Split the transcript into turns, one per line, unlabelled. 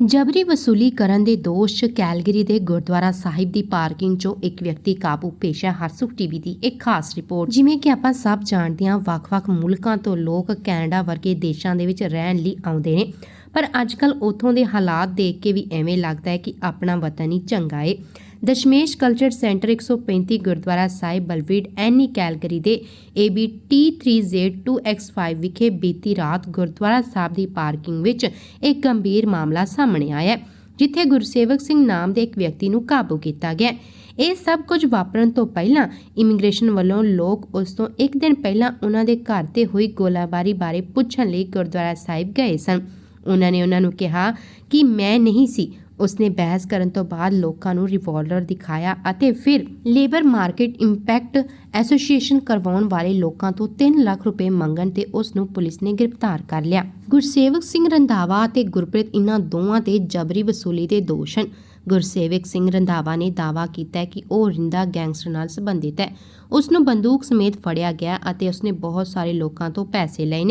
ਜਬਰੀ ਵਸੂਲੀ ਕਰਨ ਦੇ ਦੋਸ਼ 'ਚ ਕੈਲਗਰੀ ਦੇ ਗੁਰਦੁਆਰਾ ਸਾਹਿਬ ਦੀ ਪਾਰਕਿੰਗ 'ਚੋਂ ਇੱਕ ਵਿਅਕਤੀ ਕਾਬੂ ਪੇਸ਼ ਹੈ। ਹਰਸੁਖ ਟੀਵੀ ਦੀ ਇੱਕ ਖਾਸ ਰਿਪੋਰਟ। ਜਿਵੇਂ ਕਿ ਆਪਾਂ ਸਭ ਜਾਣਦੇ ਹਾਂ, ਵੱਖ-ਵੱਖ ਮੁਲਕਾਂ ਤੋਂ ਲੋਕ ਕੈਨੇਡਾ ਵਰਗੇ ਦੇਸ਼ਾਂ ਦੇ ਵਿੱਚ ਰਹਿਣ ਲਈ ਆਉਂਦੇ ਨੇ। ਪਰ ਅੱਜਕੱਲ ਉੱਥੋਂ ਦੇ ਹਾਲਾਤ ਦੇਖ ਕੇ ਵੀ ਐਵੇਂ ਲੱਗਦਾ ਹੈ ਕਿ ਆਪਣਾ ਵਤਨ ਹੀ ਚੰਗਾ ਏ। ਦਸ਼ਮੇਸ਼ ਕਲਚਰ ਸੈਂਟਰ 135 ਗੁਰਦੁਆਰਾ ਸਾਹਿਬ ਬਲਵੀਡ ਐਨੀ ਕੈਲਗਰੀ ਦੇ AB T3Z2X5 ਵਿਖੇ ਬੀਤੀ ਰਾਤ ਗੁਰਦੁਆਰਾ ਸਾਹਿਬ ਦੀ ਪਾਰਕਿੰਗ ਵਿੱਚ ਇੱਕ ਗੰਭੀਰ ਮਾਮਲਾ ਸਾਹਮਣੇ ਆਇਆ ਹੈ, ਜਿੱਥੇ ਗੁਰਸੇਵਕ ਸਿੰਘ ਨਾਮ ਦੇ ਇੱਕ ਵਿਅਕਤੀ ਨੂੰ ਕਾਬੂ ਕੀਤਾ ਗਿਆ ਇਹ ਸਭ ਕੁਝ ਵਾਪਰਨ ਤੋਂ ਪਹਿਲਾਂ ਇਮੀਗ੍ਰੇਸ਼ਨ ਵੱਲੋਂ ਲੋਕ ਉਸ ਤੋਂ ਇੱਕ ਦਿਨ ਪਹਿਲਾਂ ਉਹਨਾਂ ਦੇ ਘਰ ਤੇ ਹੋਈ ਗੋਲਾਬਾਰੀ ਬਾਰੇ ਪੁੱਛਣ ਲਈ ਗੁਰਦੁਆਰਾ ਸਾਹਿਬ ਗਏ ਸਨ। ਉਹਨਾਂ ਨੇ ਉਹਨਾਂ ਨੂੰ ਕਿਹਾ ਕਿ ਮੈਂ ਨਹੀਂ ਸੀ ਉਸਨੇ ਬਹਿਸ ਕਰਨ ਤੋਂ ਬਾਅਦ ਲੋਕਾਂ ਨੂੰ ਰਿਵਾਲਵਰ ਦਿਖਾਇਆ ਅਤੇ ਫਿਰ ਲੇਬਰ ਮਾਰਕੀਟ ਇੰਪੈਕਟ ਐਸੋਸੀਏਸ਼ਨ ਕਰਵਾਉਣ ਵਾਲੇ ਲੋਕਾਂ ਤੋਂ 3 ਲੱਖ ਰੁਪਏ ਮੰਗਣ ਤੇ ਉਸ ਨੂੰ ਪੁਲਿਸ ਨੇ ਗ੍ਰਿਫਤਾਰ ਕਰ ਲਿਆ। ਗੁਰਸੇਵਕ ਸਿੰਘ ਰੰਧਾਵਾ ਅਤੇ ਗੁਰਪ੍ਰੀਤ ਇਹਨਾਂ ਦੋਵਾਂ ਤੇ ਜਬਰੀ ਵਸੂਲੀ ਦੇ ਦੋਸ਼ ਹਨ। ਗੁਰਸੇਵਕ ਸਿੰਘ ਰੰਧਾਵਾ ਨੇ ਦਾਅਵਾ ਕੀਤਾ ਕਿ ਉਹ ਰਿੰਦਾ ਗੈਂਗਸਟਰ ਨਾਲ ਸੰਬੰਧਿਤ ਹੈ। ਉਸ ਨੂੰ ਬੰਦੂਕ ਸਮੇਤ ਫੜਿਆ ਗਿਆ ਅਤੇ ਉਸਨੇ ਬਹੁਤ ਸਾਰੇ ਲੋਕਾਂ ਤੋਂ ਪੈਸੇ ਲਏ ਨੇ।